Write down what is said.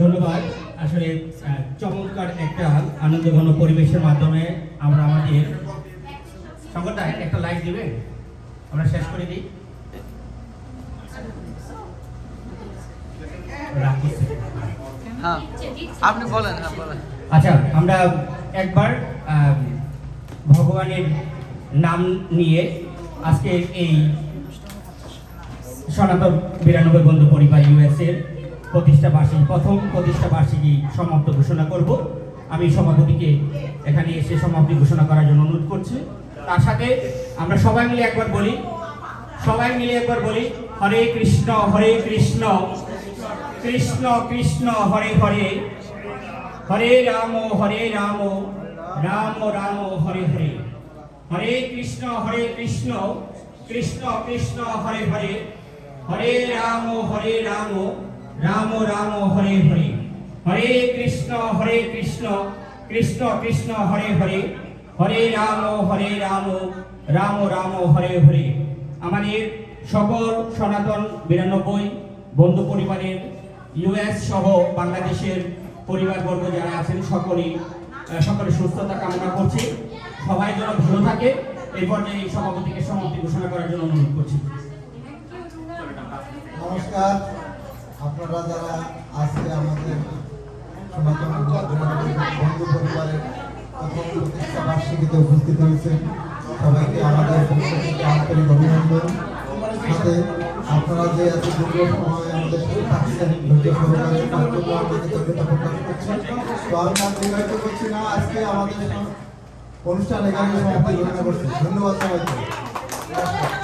ধন্যবাদ। আসলে চমৎকার একটা আনন্দঘন পরিবেশের মাধ্যমে আমরা আমাদের সংকটটা একটা লাইক দিবেন আমরা শেষ করে দিই। হ্যাঁ আপনি বলেন হ্যাঁ আচ্ছা আমরা একবার ভগবানের নাম নিয়ে আজকে এই সনাতন বিরানব্বই বন্ধু পরিবার ইউএস এর প্রতিষ্ঠা বার্ষিকী, প্রথম প্রতিষ্ঠা বার্ষিকী সমাপ্ত ঘোষণা করব। আমি সভাপতিকে এখানে এসে সমাপ্তি ঘোষণা করার জন্য অনুরোধ করছি। তার সাথে আমরা সবাই মিলে একবার বলি, সবাই মিলে একবার বলি, হরে কৃষ্ণ হরে কৃষ্ণ কৃষ্ণ কৃষ্ণ, হরে হরে হরে রাম হরে রাম রাম রাম, হরে হরে। হরে কৃষ্ণ হরে কৃষ্ণ কৃষ্ণ কৃষ্ণ, হরে হরে হরে রাম হরে রাম রাম রাম হরে হরে। হরে কৃষ্ণ হরে কৃষ্ণ। কৃষ্ণ কৃষ্ণ হরে হরে। হরে রাম হরে রাম। রাম রাম হরে হরে। আমাদের সকল সনাতন বিরানব্বই বন্ধু পরিবারের ইউএস সহ বাংলাদেশের পরিবারবর্গ যারা আছেন সকলেই আহ, সকলের সুস্থতা কামনা করছি। সবাই যেন ভালো থাকে এই পর্যায়ে এই সভাপতিকে সমাপ্তি ঘোষণা করার জন্য অনুরোধ করছি। নমস্কার। আপনারা যারা আজকে আমাদের সনাতন বন্ধু পরিবারের প্রতিষ্ঠা বার্ষিকীতে উপস্থিত হয়েছে সবাইকে আমাদের আন্তরিক অভিনন্দন। সাথে আপনারা যে এত দীর্ঘ সময় আমাদের সাথে থাকছেন সহকারে তার জন্য আমরা কৃতজ্ঞতা প্রকাশ করছেন তো আমি দীর্ঘায়িত করছি না, আজকে আমাদের অনুষ্ঠান এখানে সমাপ্তি ঘোষণা করছি। ধন্যবাদ সবাইকে।